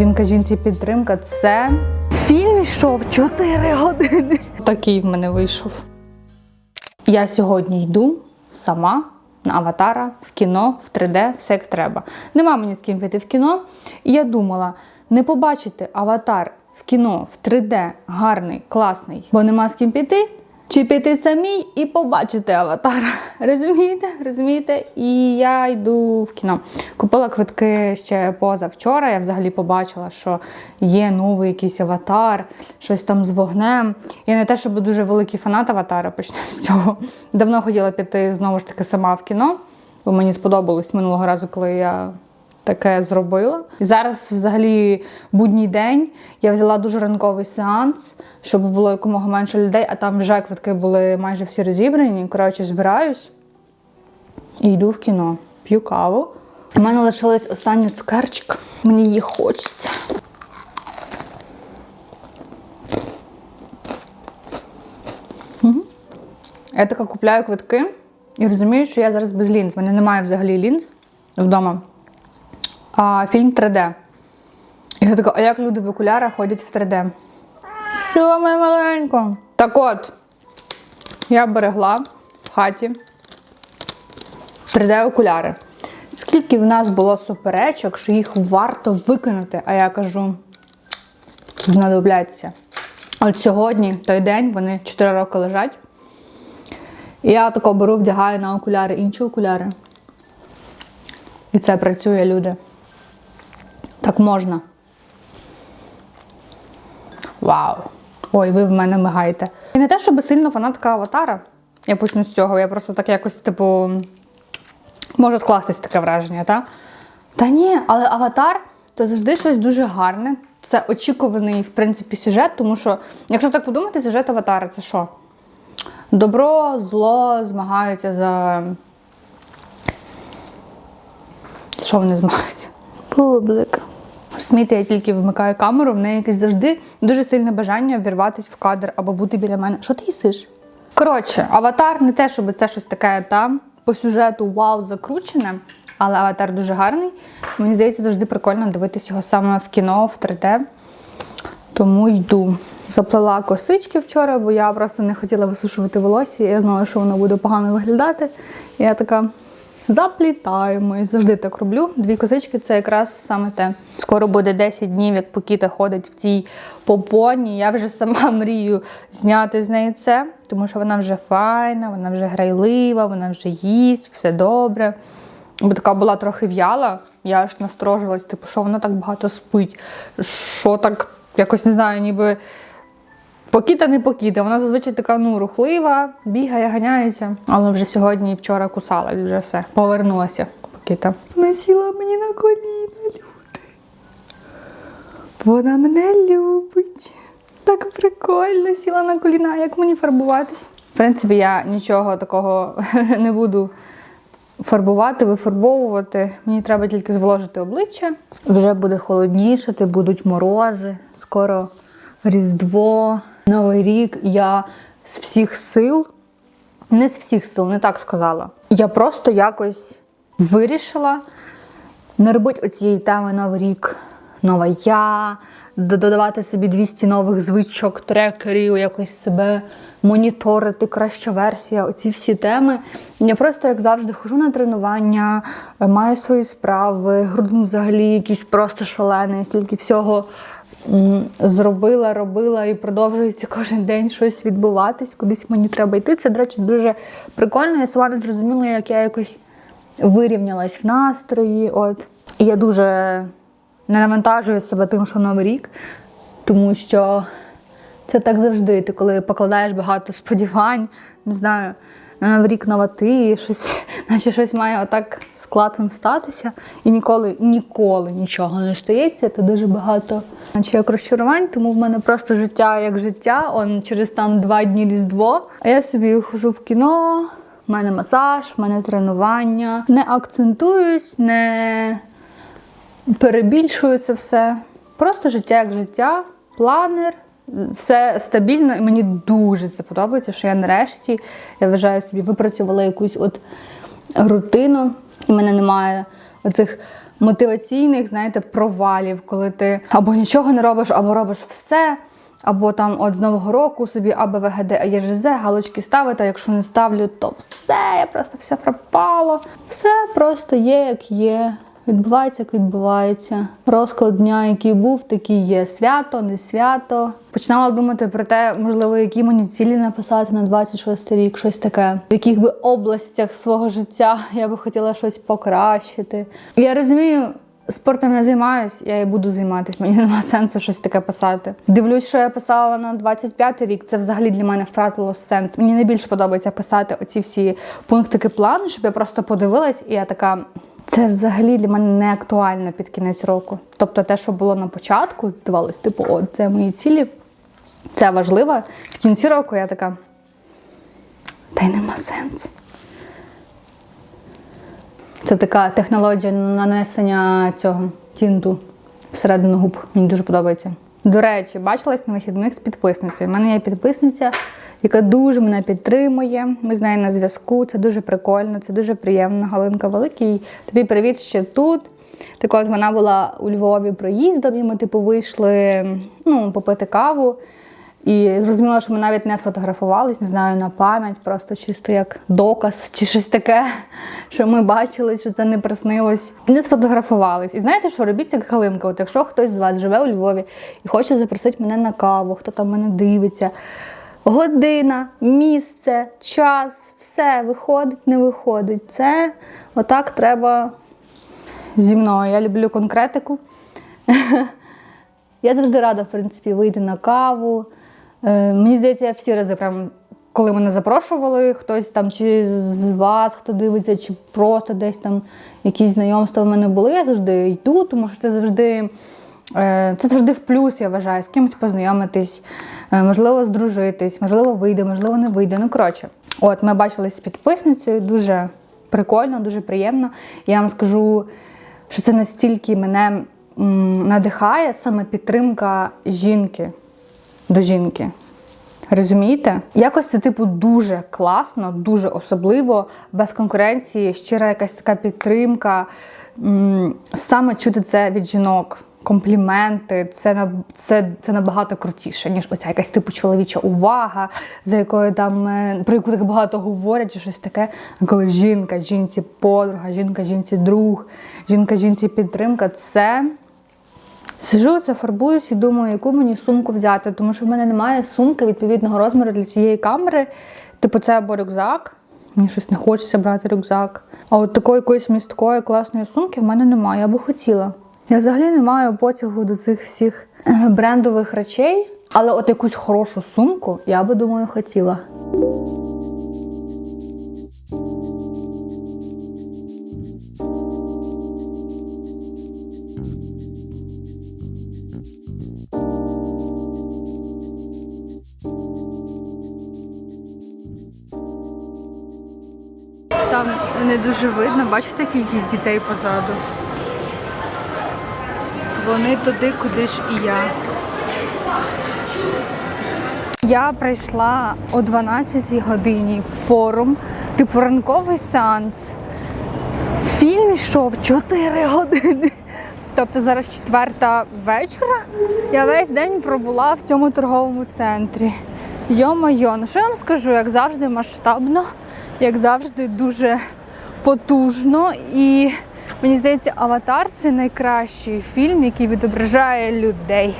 Жінка жінці підтримка це фільм йшов 4 години. Такий в мене вийшов. Я сьогодні йду сама на аватара в кіно, в 3D, все як треба. Нема мені з ким піти в кіно. І я думала, не побачити аватар в кіно в 3D гарний, класний, бо нема з ким піти. Чи піти самій і побачити аватара. Розумієте? Розумієте? І я йду в кіно. Купила квитки ще позавчора. Я взагалі побачила, що є новий якийсь аватар, щось там з вогнем. Я не те, щоб дуже великий фанат аватара, почнемо з цього. Давно хотіла піти знову ж таки сама в кіно, бо мені сподобалось минулого разу, коли я таке зробила. І зараз, взагалі, будній день я взяла дуже ранковий сеанс, щоб було якомога менше людей, а там вже квитки були майже всі розібрані. Коротше, збираюсь і йду в кіно. П'ю каву. У мене лишилась остання цукерчик. Мені її хочеться. Я така купляю квитки і розумію, що я зараз без лінз. У мене немає взагалі лінз вдома а, фільм 3D. І я така, а як люди в окулярах ходять в 3D? Що моє маленько? Так от, я берегла в хаті 3D-окуляри. Скільки в нас було суперечок, що їх варто викинути, а я кажу, знадобляться. От сьогодні, той день, вони 4 роки лежать. Я тако беру, вдягаю на окуляри інші окуляри. І це працює, люди. Так можна. Вау! Ой, ви в мене мигаєте. І не те, щоб сильно фанатка аватара. Я почну з цього. Я просто так якось, типу, може скластись таке враження, так? Та ні, але аватар це завжди щось дуже гарне. Це очікуваний, в принципі, сюжет, тому що, якщо так подумати, сюжет аватара це що? Добро, зло змагаються за. Що вони змагаються? Публик. Смійте, я тільки вмикаю камеру, в неї якесь завжди дуже сильне бажання вірватися в кадр або бути біля мене. Що ти їсиш? Коротше, аватар не те, щоб це щось таке там по сюжету вау, закручене, але аватар дуже гарний. Мені здається, завжди прикольно дивитися його саме в кіно, в 3D. Тому йду. Заплела косички вчора, бо я просто не хотіла висушувати волосся. Я знала, що воно буде погано виглядати. Я така заплітаємо. І завжди так роблю. Дві косички це якраз саме те. Скоро буде 10 днів, як Покіта ходить в цій попоні. Я вже сама мрію зняти з неї це, тому що вона вже файна, вона вже грайлива, вона вже їсть, все добре. Бо така була трохи в'яла, я аж насторожилась, типу, що вона так багато спить, що так, якось не знаю, ніби покіта не покіта. Вона зазвичай така ну, рухлива, бігає, ганяється. Але вже сьогодні і вчора кусалась, вже все. Повернулася покіта. Вона сіла мені на коліна, люди. Вона мене любить. Так прикольно сіла на коліна. Як мені фарбуватись? В принципі, я нічого такого не буду фарбувати, вифарбовувати. Мені треба тільки зволожити обличчя. Вже буде холоднішати, будуть морози, скоро Різдво, Новий рік. Я з всіх сил, не з всіх сил, не так сказала. Я просто якось вирішила не робити оцієї теми Новий рік, нова я, додавати собі 200 нових звичок, трекерів, якось себе моніторити, краща версія, оці всі теми. Я просто, як завжди, хожу на тренування, маю свої справи, грудин взагалі якийсь просто шалений, стільки всього зробила, робила і продовжується кожен день щось відбуватись, кудись мені треба йти. Це, до речі, дуже прикольно. Я сама не зрозуміла, як я якось вирівнялась в настрої. От. І я дуже не навантажую себе тим, що новий рік, тому що це так завжди. Ти коли покладаєш багато сподівань, не знаю, на новий рік нова ти, і щось, наче щось має отак з клацем статися, і ніколи, ніколи нічого не стається. Це дуже багато, наче як розчарувань, тому в мене просто життя як життя. Он через там два дні різдво. А я собі хожу в кіно. в мене масаж, в мене тренування. Не акцентуюсь, не перебільшую це все. Просто життя як життя, планер, все стабільно, і мені дуже це подобається, що я нарешті я вважаю собі випрацювала якусь от рутину, і в мене немає оцих мотиваційних, знаєте, провалів, коли ти або нічого не робиш, або робиш все. Або там от з Нового року собі АБВГД, АЄЖЗ, галочки ставити, а якщо не ставлю, то все, я просто все пропало. Все просто є, як є. Відбувається, як відбувається. Розклад дня, який був, такий є. Свято, не свято. Починала думати про те, можливо, які мені цілі написати на 26 рік, щось таке, в яких би областях свого життя я би хотіла щось покращити. Я розумію. Спортом я займаюсь, я і буду займатися. Мені немає сенсу щось таке писати. Дивлюсь, що я писала на 25-й рік. Це взагалі для мене втратило сенс. Мені найбільше подобається писати оці всі пунктики плану, щоб я просто подивилась, і я така. Це взагалі для мене не актуально під кінець року. Тобто, те, що було на початку, здавалось, типу, о, це мої цілі, це важливо. В кінці року я така. Та й нема сенсу. Це така технологія нанесення цього тінту всередину губ. Мені дуже подобається. До речі, бачилась на вихідних з підписницею. У мене є підписниця, яка дуже мене підтримує. Ми з нею на зв'язку. Це дуже прикольно, це дуже приємно. Галинка Великий. Тобі привіт ще тут. Так от вона була у Львові проїздом, і ми, типу, вийшли ну, попити каву. І зрозуміла, що ми навіть не сфотографувались, не знаю, на пам'ять, просто чисто як доказ чи щось таке, що ми бачили, що це не приснилось. Не сфотографувались. І знаєте, що робіть як Галинка? От якщо хтось з вас живе у Львові і хоче запросити мене на каву, хто там мене дивиться. Година, місце, час, все виходить, не виходить. Це отак треба зі мною. Я люблю конкретику. Я завжди рада, в принципі, вийти на каву. Е, мені здається, я всі рази, прям, коли мене запрошували, хтось там, чи з вас, хто дивиться, чи просто десь там якісь знайомства в мене були, я завжди йду, тому що це завжди. е, Це завжди в плюс, я вважаю, з кимось познайомитись, е, можливо, здружитись, можливо, вийде, можливо, не вийде. Ну, коротше, от ми бачились з підписницею, дуже прикольно, дуже приємно. Я вам скажу, що це настільки мене надихає саме підтримка жінки до жінки. Розумієте? Якось це, типу, дуже класно, дуже особливо, без конкуренції, щира якась така підтримка. Саме чути це від жінок. Компліменти, це це, це набагато крутіше, ніж оця якась типу чоловіча увага, за якою там е, про яку так багато говорять, чи щось таке. Коли жінка, жінці подруга, жінка, жінці друг, жінка, жінці підтримка, це Сижу, це фарбуюсь і думаю, яку мені сумку взяти, тому що в мене немає сумки відповідного розміру для цієї камери. Типу, це або рюкзак. Мені щось не хочеться брати рюкзак. А от такої якоїсь місткої класної сумки в мене немає. Я би хотіла. Я взагалі не маю потягу до цих всіх е, брендових речей, але от якусь хорошу сумку я би думаю хотіла. Не дуже видно, бачите кількість дітей позаду. Вони туди, куди ж і я. Я прийшла о 12 годині в форум, типу ранковий сеанс. Фільм йшов 4 години. Тобто зараз четверта вечора. Я весь день пробула в цьому торговому центрі. Йо-майо, ну що я вам скажу, як завжди масштабно, як завжди дуже потужно. І мені здається, Аватар це найкращий фільм, який відображає людей.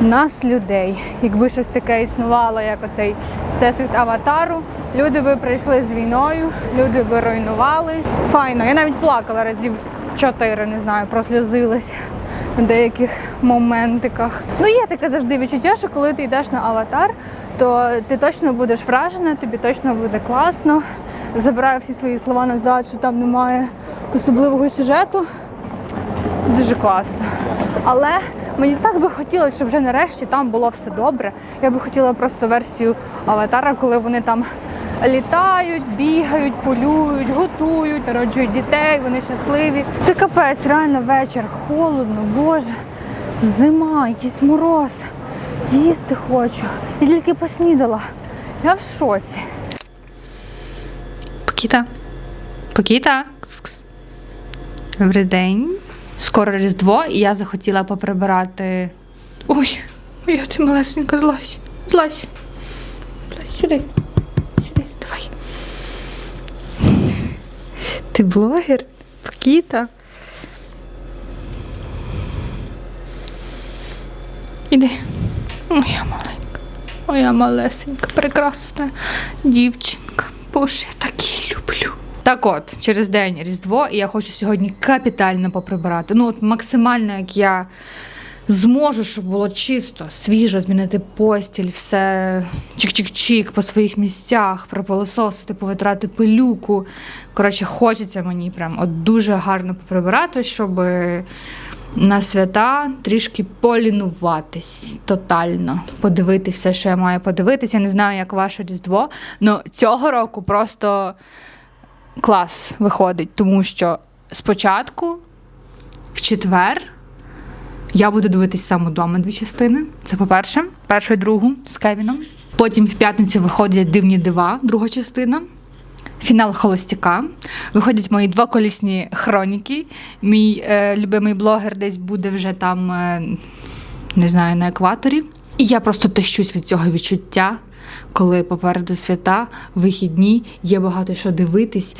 Нас, людей. Якби щось таке існувало, як оцей всесвіт аватару, люди би прийшли з війною, люди би руйнували. Файно, я навіть плакала разів чотири, не знаю, просльозилась на деяких моментиках. Ну, є таке завжди відчуття, що коли ти йдеш на аватар, то ти точно будеш вражена, тобі точно буде класно. Забираю всі свої слова назад, що там немає особливого сюжету. Дуже класно. Але мені так би хотілося, щоб вже нарешті там було все добре. Я би хотіла просто версію аватара, коли вони там літають, бігають, полюють, готують, народжують дітей, вони щасливі. Це капець, реально вечір, холодно, боже, зима, якийсь мороз. Їсти хочу. Я тільки поснідала. Я в шоці. Покіта. Покіта. Кс-кс. Добрий день. скоро Різдво, і я захотіла поприбирати. Ой, моя ти малесенька. Злазь. Злазь сюди. Сюди, Ти блогер? Пакіта. Іди. Моя маленька, моя малесенька, прекрасна дівчинка. Боже, я так її люблю. Так от, через день Різдво, і я хочу сьогодні капітально поприбирати. Ну, от максимально, як я зможу, щоб було чисто, свіжо, змінити постіль, все чик-чик-чик по своїх місцях, пропилососити, повитрати пилюку. Коротше, хочеться мені прям от дуже гарно поприбирати, щоб на свята трішки полінуватись тотально, подивитись все, що я маю подивитись. Я не знаю, як ваше Різдво, але цього року просто клас виходить, тому що спочатку, в четвер, я буду дивитись сам удома дві частини. Це по-перше, першу і другу з Кевіном. Потім в п'ятницю виходять дивні дива, друга частина. Фінал Холостяка. Виходять мої двоколісні хроніки. Мій е, любимий блогер десь буде вже там, е, не знаю, на екваторі. І я просто тащусь від цього відчуття, коли попереду свята, вихідні, є багато що дивитись.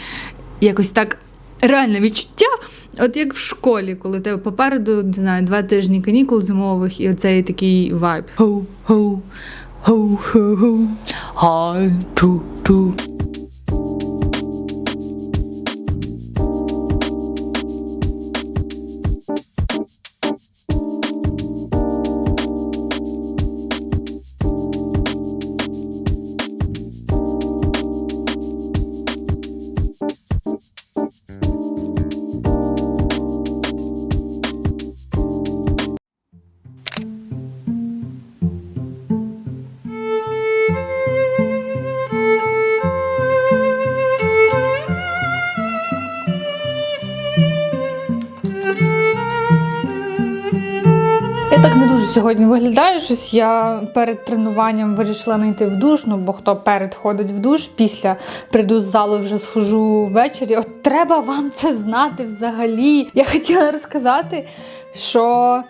Якось так реальне відчуття, от як в школі, коли тебе попереду, не знаю, два тижні канікул зимових, і оцей такий вайб. Хоу-хоу, хоу-хоу-хоу, хай-ту-ту. Я сьогодні виглядаю. Щось я перед тренуванням вирішила не йти в душ, ну бо хто перед ходить в душ, після прийду з залу вже схожу ввечері. От треба вам це знати взагалі. Я хотіла розказати, що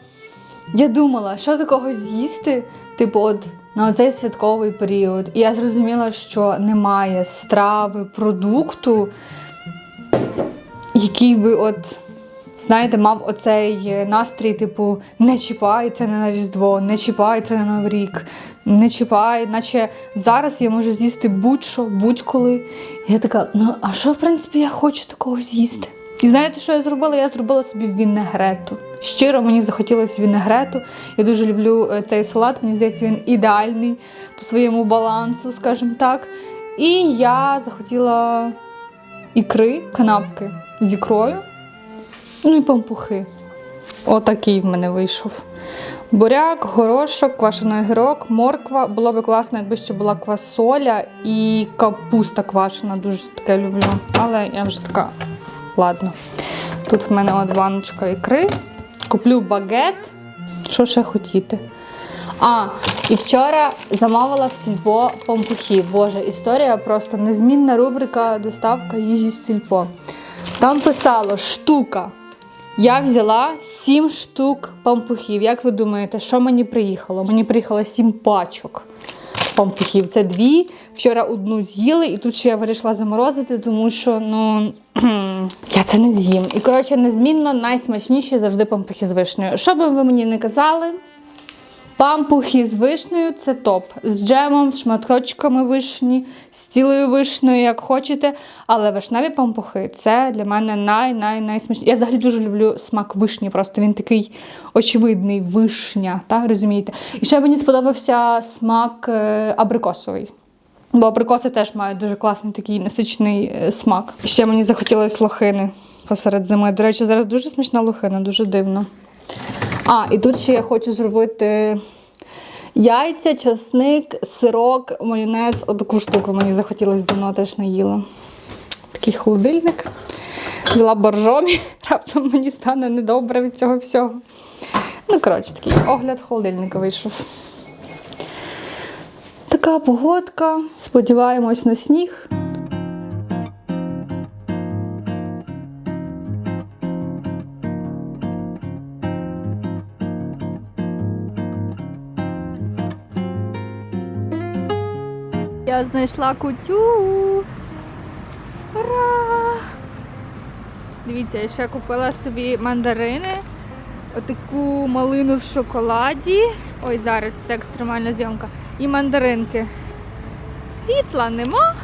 я думала, що такого з'їсти, типу, от на оцей святковий період. І я зрозуміла, що немає страви, продукту, який би от. Знаєте, мав оцей е, настрій, типу, не чіпай це не на Різдво, не чіпай це на Новий рік, не чіпай, наче зараз я можу з'їсти будь-що, будь-коли. Я така, ну а що, в принципі, я хочу такого з'їсти? І знаєте, що я зробила? Я зробила собі вінегрету. Щиро мені захотілося вінегрету. Я дуже люблю е, цей салат, мені здається, він ідеальний по своєму балансу, скажімо так. І я захотіла ікри, канапки з ікрою. Ну і пампухи. Отакий в мене вийшов. Буряк, горошок, квашений огірок, морква. Було би класно, якби ще була квасоля і капуста квашена. Дуже таке люблю. Але я вже така, ладно. Тут в мене от баночка ікри. Куплю багет. Що ще хотіти? А, і вчора замовила в сільпо пампухи. Боже, історія просто незмінна рубрика доставка їжі з сільпо. Там писало штука. Я взяла 7 штук пампухів. Як ви думаєте, що мені приїхало? Мені приїхало 7 пачок пампухів. Це дві. Вчора одну з'їли, і тут ще я вирішила заморозити, тому що ну я це не з'їм. І коротше, незмінно найсмачніші завжди пампухи з вишнею. Що би ви мені не казали? Пампухи з вишнею це топ. З джемом, з шматочками вишні, з цілою вишнею, як хочете. Але вишневі пампухи це для мене най-най-найсмачніші. Я взагалі дуже люблю смак вишні, просто він такий очевидний вишня, так розумієте? І ще мені сподобався смак е, абрикосовий. Бо абрикоси теж мають дуже класний такий насичений е, смак. Ще мені захотілося лохини посеред зими. До речі, зараз дуже смачна лохина, дуже дивно. А, і тут ще я хочу зробити яйця, часник, сирок, майонез. Отаку штуку мені захотілося давно теж не їла. Такий холодильник. Взяла боржомі, раптом мені стане недобре від цього всього. Ну, коротше, такий огляд холодильника вийшов. Така погодка. Сподіваємось на сніг. Я знайшла кутю. Ура! Дивіться, я ще купила собі мандарини, отаку малину в шоколаді. Ой, зараз це екстремальна зйомка. І мандаринки. Світла нема.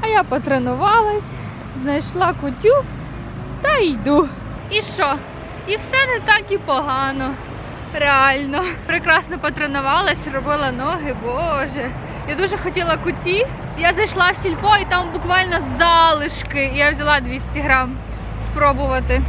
А я потренувалась, знайшла кутю та йду. І що? І все не так і погано. Реально. Прекрасно потренувалась, робила ноги, боже. Я дуже хотіла куті. Я зайшла в сільпо і там буквально залишки. Я взяла 200 грам спробувати.